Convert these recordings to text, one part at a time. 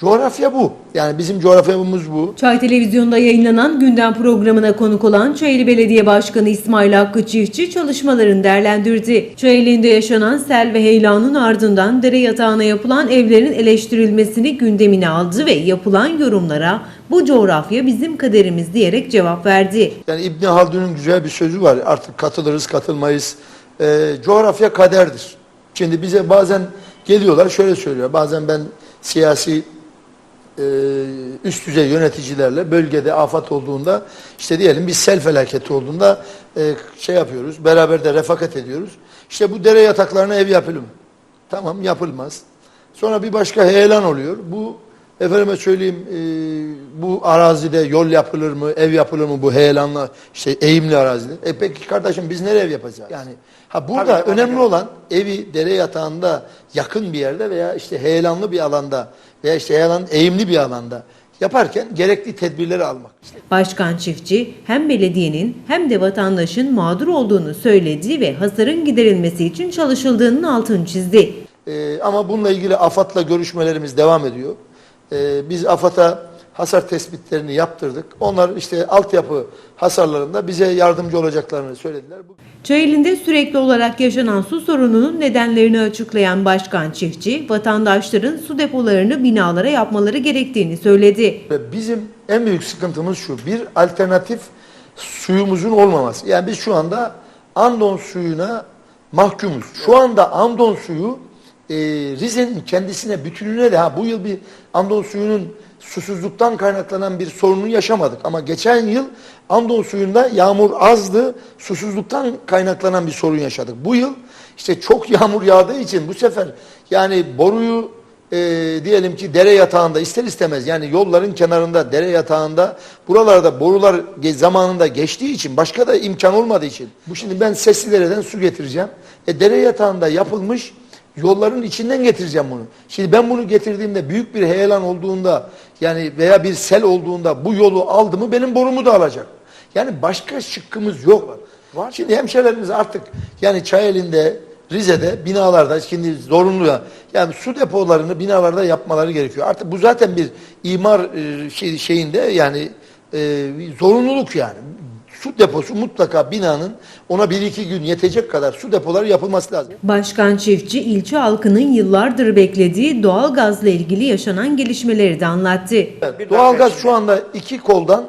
Coğrafya bu. Yani bizim coğrafyamız bu. Çay Televizyonu'nda yayınlanan gündem programına konuk olan Çayeli Belediye Başkanı İsmail Hakkı Çiftçi çalışmalarını değerlendirdi. Çayeli'nde yaşanan sel ve heyelanın ardından dere yatağına yapılan evlerin eleştirilmesini gündemine aldı ve yapılan yorumlara bu coğrafya bizim kaderimiz diyerek cevap verdi. Yani İbni Haldun'un güzel bir sözü var. Artık katılırız, katılmayız. Ee, coğrafya kaderdir. Şimdi bize bazen geliyorlar şöyle söylüyor. Bazen ben siyasi e, üst düzey yöneticilerle bölgede afet olduğunda işte diyelim bir sel felaketi olduğunda e, şey yapıyoruz. Beraber de refakat ediyoruz. İşte bu dere yataklarına ev yapılır mı? Tamam yapılmaz. Sonra bir başka heyelan oluyor. Bu efendime söyleyeyim e, bu arazide yol yapılır mı, ev yapılır mı bu heyelanla işte eğimli arazide. E peki kardeşim biz nereye ev yapacağız? Yani ha burada Tabii, önemli göre. olan evi dere yatağında yakın bir yerde veya işte heyelanlı bir alanda veya işte heyelan eğimli bir alanda yaparken gerekli tedbirleri almak. Başkan Çiftçi hem belediyenin hem de vatandaşın mağdur olduğunu söyledi ve hasarın giderilmesi için çalışıldığının altını çizdi. Ee, ama bununla ilgili AFAD'la görüşmelerimiz devam ediyor. Ee, biz AFAD'a hasar tespitlerini yaptırdık. Onlar işte altyapı hasarlarında bize yardımcı olacaklarını söylediler. Çayeli'nde sürekli olarak yaşanan su sorununun nedenlerini açıklayan Başkan Çiftçi, vatandaşların su depolarını binalara yapmaları gerektiğini söyledi. Ve bizim en büyük sıkıntımız şu. Bir alternatif suyumuzun olmaması. Yani biz şu anda Andon suyuna mahkumuz. Şu anda Andon suyu e, Rize'nin kendisine bütününe de ha bu yıl bir Andon suyunun susuzluktan kaynaklanan bir sorunu yaşamadık. Ama geçen yıl Andon suyunda yağmur azdı, susuzluktan kaynaklanan bir sorun yaşadık. Bu yıl işte çok yağmur yağdığı için bu sefer yani boruyu e, diyelim ki dere yatağında ister istemez yani yolların kenarında dere yatağında buralarda borular ge- zamanında geçtiği için başka da imkan olmadığı için bu şimdi ben sesli dereden su getireceğim. E, dere yatağında yapılmış yolların içinden getireceğim bunu. Şimdi ben bunu getirdiğimde büyük bir heyelan olduğunda yani veya bir sel olduğunda bu yolu aldı mı benim borumu da alacak. Yani başka şıkkımız yok. Var. Şimdi hemşehrilerimiz artık yani Çayeli'nde Rize'de binalarda şimdi zorunlu ya yani su depolarını binalarda yapmaları gerekiyor. Artık bu zaten bir imar e, şey, şeyinde yani e, zorunluluk yani. Su deposu mutlaka binanın ona bir iki gün yetecek kadar su depoları yapılması lazım. Başkan Çiftçi, ilçe halkının yıllardır beklediği doğal gazla ilgili yaşanan gelişmeleri de anlattı. Evet, doğalgaz dakika. şu anda iki koldan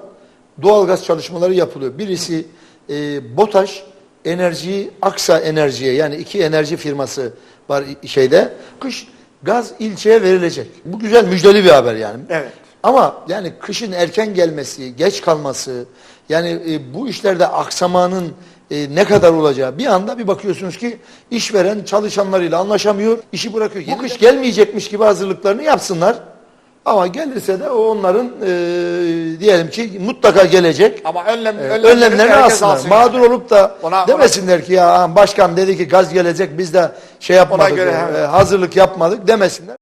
doğalgaz çalışmaları yapılıyor. Birisi e, BOTAŞ enerjiyi Aksa Enerji'ye yani iki enerji firması var şeyde. Kış gaz ilçeye verilecek. Bu güzel müjdeli bir haber yani. Evet. Ama yani kışın erken gelmesi, geç kalması, yani e, bu işlerde aksamanın e, ne kadar olacağı bir anda bir bakıyorsunuz ki işveren çalışanlarıyla anlaşamıyor, işi bırakıyor. Bu kış gelmeyecekmiş gibi hazırlıklarını yapsınlar. Ama gelirse de o onların e, diyelim ki mutlaka gelecek. Ama önlem, E, önlemleri önlemlerini herkes alsınlar. alsın Mağdur yani. olup da Ona- demesinler ki ya başkan dedi ki gaz gelecek biz de şey yapmadık, göre, e, hazırlık yapmadık demesinler.